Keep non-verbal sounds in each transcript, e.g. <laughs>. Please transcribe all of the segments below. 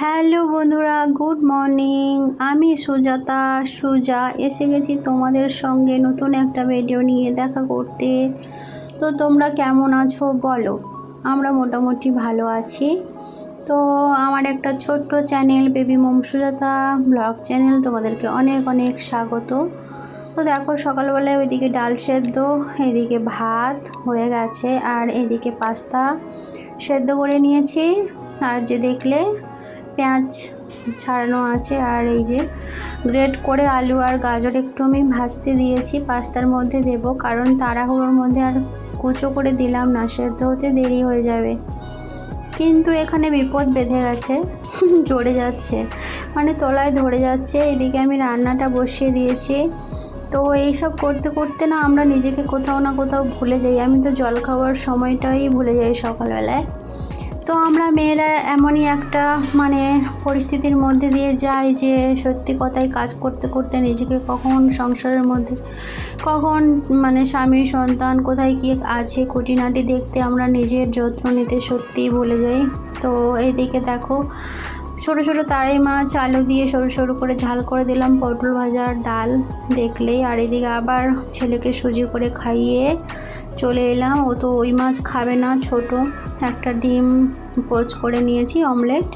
Hello বন্ধুরা, good morning. আমি সুজাতা, সুজা, এসে গেছি তোমাদের সঙ্গে নতুন একটা ভিডিও নিয়ে দেখা করতে। তো তোমরা কেমন আছো বলো? আমরা মোটামুটি ভালো আছি। তো আমার একটা ছোট্ট চ্যানেল বেবি মোম সুজাতা ব্লগ চ্যানেল তোমাদেরকে অনেক অনেক স্বাগত। তো দেখো, সকালবেলায় ওইদিকে ডাল সেদ্ধ, এদিকে ভাত হয়ে গেছে, আর এদিকে পাস্তা সেদ্ধ করে নিয়েছি। আর যে দেখলে পেঁয়াজ ছাড়ানো আছে আর এই যে গ্রেট করে আলু আর গাজর একটু আমি ভাজতে দিয়েছি, পাস্তার মধ্যে দেব। কারণ তাড়াহুড়োর মধ্যে আর কুচো করে দিলাম না, সেদ্ধ হতে দেরি হয়ে যাবে। কিন্তু এখানে বিপদ বেঁধে গেছে <laughs> জড়ে যাচ্ছে মানে তলায় ধরে যাচ্ছে। এদিকে আমি রান্নাটা বসিয়ে দিয়েছি। তো এইসব করতে করতে না আমরা নিজেকে কোথাও না কোথাও ভুলে যাই। আমি তো জল খাওয়ার সময়টাই ভুলে যাই সকালবেলায়। তো আমরা মেয়েরা এমনই একটা মানে পরিস্থিতির মধ্যে দিয়ে যাই যে সত্যি কথাই কাজ করতে করতে নিজেকে কখন সংসারের মধ্যে, কখন মানে স্বামী, সন্তান কোথায় কী আছে, খুঁটিনাটি দেখতে আমরা নিজের যত্ন নিতে সত্যিই ভুলে যাই। তো এইদিকে দেখো ছোটো ছোটো তারাই মাছ, আলু দিয়ে সরু সরু করে ঝাল করে দিলাম, পটল ভাজার ডাল দেখলেই। আর এদিকে আবার ছেলেকে সুজি করে খাইয়ে চলে এলাম। ও তো ওই মাছ খাবে না, ছোট। একটা ডিম পোচ করে নিয়েছি, অমলেট।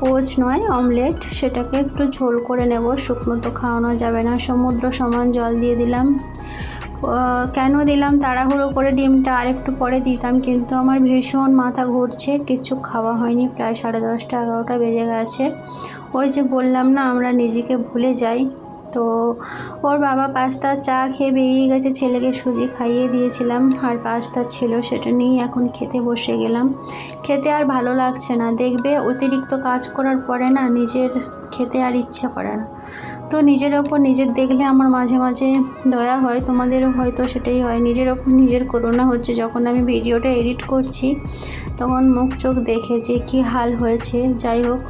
পোচ নয়, অমলেট। সেটাকে একটু ঝোল করে নেব। শুকনো তো খাওয়ানো যাবে না। সমুদ্র সমান জল দিয়ে দিলাম। কেন দিলাম? তাড়াহুড়ো করে ডিমটা আরেকটু পরে দিতাম, কিন্তু আমার ভীষণ মাথা ঘুরছে। কিছু খাওয়া হয়নি, প্রায় সাড়ে দশটা, এগারোটা বেজে গেছে। ওই যে বললাম না, আমরা নিজেকে ভুলে যাই। তো ওর বাবা পাস্তা চা খেয়ে বেরিয়ে গেছে, ছেলেকে সুজি খাইয়ে দিয়েছিলাম। আর পাস্তা ছিল, সেটা নিয়েই এখন খেতে বসে গেলাম। খেতে আর ভালো লাগছে না। দেখবে অতিরিক্ত কাজ করার পরে না, নিজের খেতে আর ইচ্ছে করে না। তো নিজের ওপর নিজের দেখলে আমার মাঝে মাঝে দয়া হয়, তোমাদেরও হয়তো সেটাই হয়। নিজের ওপর নিজের করোনা হচ্ছে। যখন আমি ভিডিওটা এডিট করছি, তখন মুখ চোখ দেখে যে কী হাল হয়েছে। যাই হোক,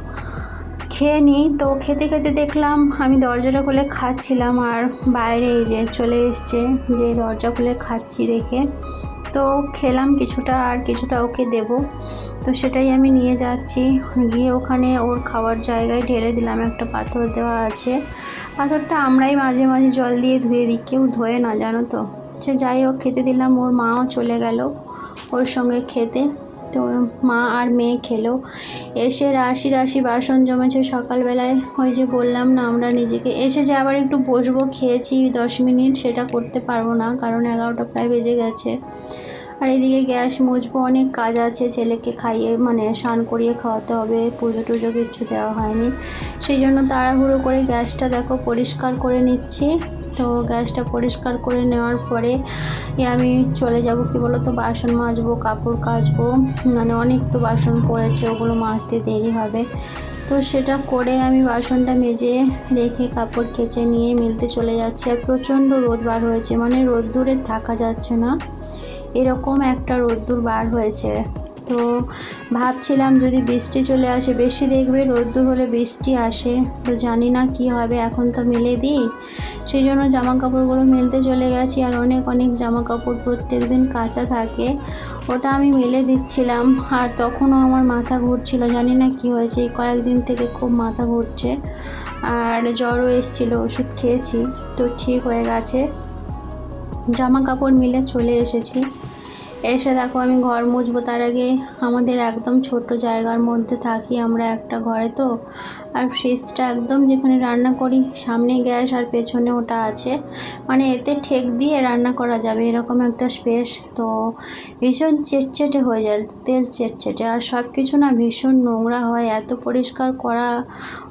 খেয়ে নিই। তো খেতে খেতে দেখলাম আমি দরজাটা খুলে খাচ্ছিলাম আর বাইরে এই যে চলে এসছে যে দরজা খুলে খাচ্ছি দেখে। তো খেলাম কিছুটা আর কিছুটা ওকে দেব। তো সেটাই আমি নিয়ে যাচ্ছি। গিয়ে ওখানে ওর খাওয়ার জায়গায় ঢেলে দিলাম। একটা পাথর দেওয়া আছে। পাথরটা আমরাই মাঝে মাঝে জল দিয়ে ধুয়ে দিই। কেউ ধোয়ে না, জানো তো? সে যাই হোক, খেতে দিলাম। ওর মাও চলে গেল ওর সঙ্গে খেতে। তো মা আর মেয়ে খেলো। এসে রাশি রাশি বাসন জমেছে সকালবেলায়। ওই যে বললাম না, আমরা নিজেকে এসে যে আবার একটু বসবো, খেয়েছি দশ মিনিট, সেটা করতে পারব না, কারণ এগারোটা প্রায় বেজে গেছে। আর এদিকে গ্যাস মুছবো, অনেক কাজ আছে, ছেলেকে খাইয়ে মানে স্নান করিয়ে খাওয়াতে হবে, পুজো টুজো কিচ্ছু দেওয়া হয়নি। সেই জন্য তাড়াহুড়ো করে গ্যাসটা দেখো পরিষ্কার করে নিচ্ছি। তো গ্যাসটা পরিষ্কার করে নেওয়ার পরে আমি চলে যাব কি বলো তো বাসন মাজবো, কাপড় কাচবো মানে অনেক তো বাসন পড়েছে, ওগুলো মাজতে দেরি হবে। তো সেটা করে আমি বাসনটা মেজে রেখে কাপড় কেচে নিয়ে মিলতে চলে যাচ্ছে আর প্রচণ্ড রোদ বার হয়েছে মানে রোদ্দুরে থাকা যাচ্ছে না। এরকম একটা রোদ্দুর বার হয়েছে। তো ভাবছিলাম যদি বৃষ্টি চলে আসে বেশি দেখবে, রোদ্দুর হলে বৃষ্টি আসে। তো জানি না কি হবে, এখন তো মেলে দিই। সেই জন্য জামা কাপড়গুলো মেলতে চলে গেছি, আর অনেক অনেক জামা কাপড় প্রত্যেক দিন কাঁচা থাকে। ওটা আমি মেলে দিচ্ছিলাম, আর তখনও আমার মাথা ঘুরছিল। জানি না কি হয়েছে, এই কয়েকদিন থেকে খুব মাথা ঘুরছে। আর জ্বরও এসেছিল, ওষুধ খেয়েছি, তো ঠিক হয়ে গেছে। জামা কাপড় মিলে চলে এসেছি। এসে দেখো, আমি ঘর মুছবো। তার আগে আমাদের একদম ছোট জায়গার মধ্যে থাকি আমরা একটা ঘরে তো। আর ফ্রিজটা একদম যেখানে রান্না করি, সামনে গ্যাস আর পেছনে ওটা আছে। মানে এতে ঠেক দিয়ে রান্না করা যাবে, এরকম একটা স্পেস তো ভীষণ চেটচেটে হয়ে যায়, তেল চেটচেটে। আর সব কিছু না ভীষণ নোংরা হয়, এত পরিষ্কার করা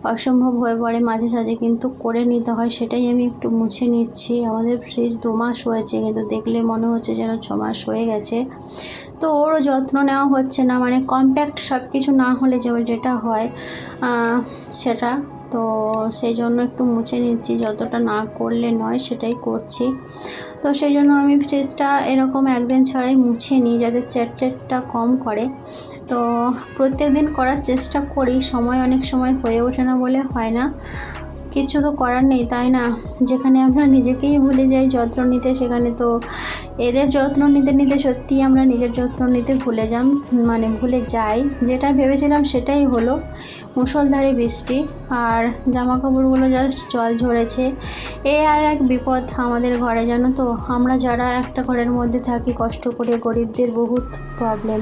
অসম্ভব হয়ে পড়ে মাঝে সাঝে, কিন্তু করে নিতে হয়, সেটাই আমি একটু মুছে নিচ্ছি। আমাদের ফ্রিজ দু মাস হয়েছে, কিন্তু দেখলে মনে হচ্ছে যেন ছ মাস হয়ে গেছে। তো ওরও যত্ন নেওয়া হচ্ছে না মানে কম্প্যাক্ট সব কিছু না হলে যে যেটা হয় সেটা। তো সেই জন্য একটু মুছে নিচ্ছি, যতটা না করলে নয় সেটাই করছি। তো সেই জন্য আমি ফ্রিজটা এরকম একদিন ছাড়াই মুছে নিই যাতে চ্যাটচ্যাটটা কম করে। তো প্রত্যেক দিন করার চেষ্টা করি, সময় অনেক সময় হয়ে ওঠে না বলে হয় না। কিছু তো করার নেই, তাই না? যেখানে আমরা নিজেকেই ভুলে যাই, যত্ন নিতে, সেখানে তো এদের যত্ন নিতে নিতে সত্যি আমরা নিজের যত্ন নিতে ভুলে যাম মানে ভুলে যাই। যেটা ভেবেছিলাম সেটাই হলো। মুষলধারে বৃষ্টি আর জামা কাপড়গুলো জাস্ট জল ঝরেছে। এ আর এক বিপদ আমাদের ঘরে, জানো তো? আমরা যারা একটা ঘরের মধ্যে থাকি, কষ্ট করে গরিবদের বহুত প্রবলেম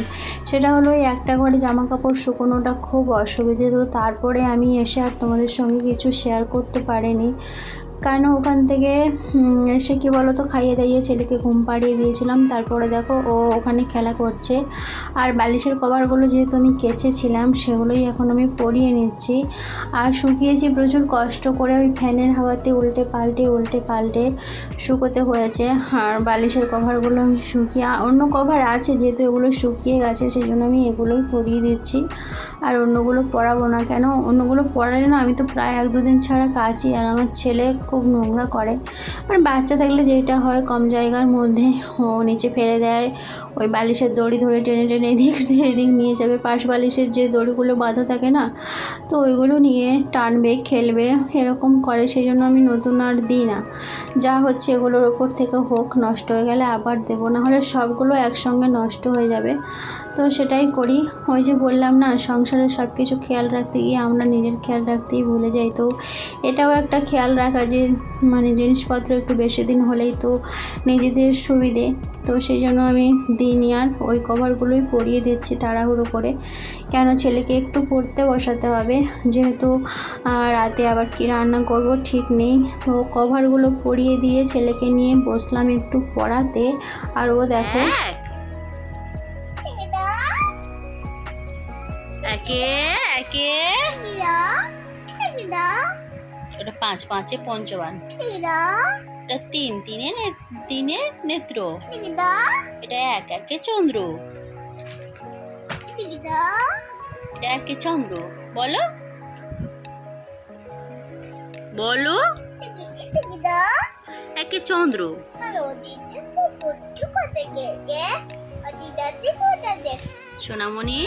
সেটা হলো এই একটা ঘরে জামা কাপড় শুকোনোটা খুব অসুবিধে, তো তারপরে আমি এসে আর তোমাদের সঙ্গে কিছু শেয়ার করতে পারিনি। কেন ওখান থেকে এসে কী বলো তো খাইয়ে দাইয়ে ছেলেকে ঘুম পাড়িয়ে দিয়েছিলাম। তারপরে দেখো, ও ওখানে খেলা করছে। আর বালিশের কভারগুলো যেহেতু আমি কেচেছিলাম, সেগুলোই এখন আমি পরিয়ে নিচ্ছি। আর শুকিয়েছি প্রচুর কষ্ট করে ওই ফ্যানের হাওয়াতে উল্টে পাল্টে উল্টে পাল্টে শুকোতে হয়েছে। আর বালিশের কভারগুলো আমি শুকিয়ে অন্য কভার আছে, যেহেতু এগুলো শুকিয়ে গেছে সেই জন্য আমি এগুলোই পরিয়ে দিচ্ছি। আর অন্যগুলো পরাবো না কেন? অন্যগুলো পরালে না, আমি তো প্রায় এক দুদিন ছাড়া কাচি। আর আমার ছেলে খুব নোংরা করে। মানে বাচ্চা থাকলে যেটা হয়, কম জায়গার মধ্যে ও নিচে ফেলে দেয়। ওই বালিশের দড়ি ধরে টেনে টেনে এদিক এদিক নিয়ে যাবে। পাশ বালিশের যে দড়িগুলো বাঁধা থাকে না, তো ওইগুলো নিয়ে টানবে, খেলবে, এরকম করে। সেই জন্য আমি নতুন আর দিই না। যা হচ্ছে এগুলোর ওপর থেকে হোক, নষ্ট হয়ে গেলে আবার দেবো। না হলে সবগুলো একসঙ্গে নষ্ট হয়ে যাবে। তো সেটাই করি। ওই যে বললাম না, সংসারের সব কিছু খেয়াল রাখতে গিয়ে আমরা নিজের খেয়াল রাখতেই ভুলে যাই। তো এটাও একটা খেয়াল রাখা যে মানে জিনিসপত্র একটু বেশি দিন হলেই তো নিজেদের সুবিধে। তো সেই জন্য আমি দিইনি আর ওই কভারগুলোই পরিয়ে দিচ্ছি তাড়াহুড়ো করে। কেন ছেলেকে একটু পড়তে বসাতে হবে, যেহেতু রাতে আবার কি রান্না করব ঠিক নেই। তো কভারগুলো পরিয়ে দিয়ে ছেলেকে নিয়ে বসলাম একটু পড়াতে। আর ও দেখো একে একে। ওটা পাঁচ পাঁচে পঞ্চবান। এটা তিন তিনে তিনে নেত্র। এটা এক একে চন্দ্র। এটা একে চন্দ্র। বলো। বলো। একে চন্দ্র। সোনামণি।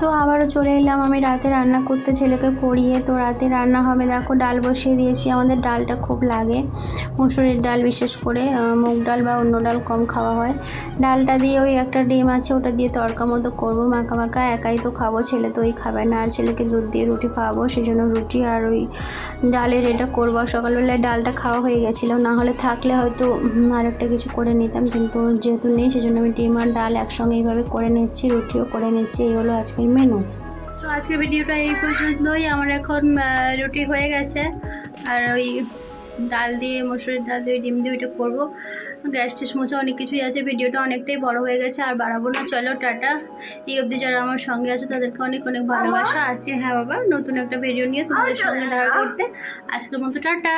তো আবারও চলে এলাম আমি রাতে রান্না করতে ছেলেকে পড়িয়ে। তো রাতে রান্না হবে, দেখো ডাল বসিয়ে দিয়েছি। আমাদের ডালটা খুব লাগে। মুসুরির ডাল বিশেষ করে মুগ ডাল বা অন্য ডাল কম খাওয়া হয়। ডালটা দিয়ে ওই একটা ডিম আছে, ওটা দিয়ে তড়কা মতো করব। মাখা মাখা একাই তো খাব, ছেলে তো ওই খাবে না। আর ছেলেকে দুধ দিয়ে রুটি খাওয়াবো সেই জন্য রুটি আর ওই ডালের এটা করব। সকালবেলায় ডালটা খাওয়া হয়ে গেছিল। না হলে থাকলে হয়তো আর একটা কিছু করে নিতাম। কিন্তু যেহেতু নেই, সেজন্য আমি ডিম আর ডাল একসঙ্গে এইভাবে করে নিচ্ছি, রুটিও করে নিচ্ছি। এই হলো আজকের মেনু তো আজকের ভিডিওটা এই পর্যন্তই। আমার এখন রুটি হয়ে গেছে। আর ওই ডাল দিয়ে মসুরির ডাল দিয়ে ডিম দিয়ে ওইটা করব। গ্যাস টেস মোছা অনেক কিছুই আছে। ভিডিওটা অনেকটাই বড় হয়ে গেছে। আর বাড়াবো না। চলো টাটা। এই অবধি যারা আমার সঙ্গে আছে তাদেরকে অনেক অনেক ভালোবাসা। আসছে হ্যাঁ বাবা নতুন একটা ভিডিও নিয়ে তোমাদের সঙ্গে দেখা করতে। আজকের মতো টাটা।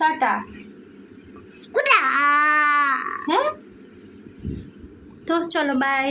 টাটা। হ্যাঁ? তো চলো বাই।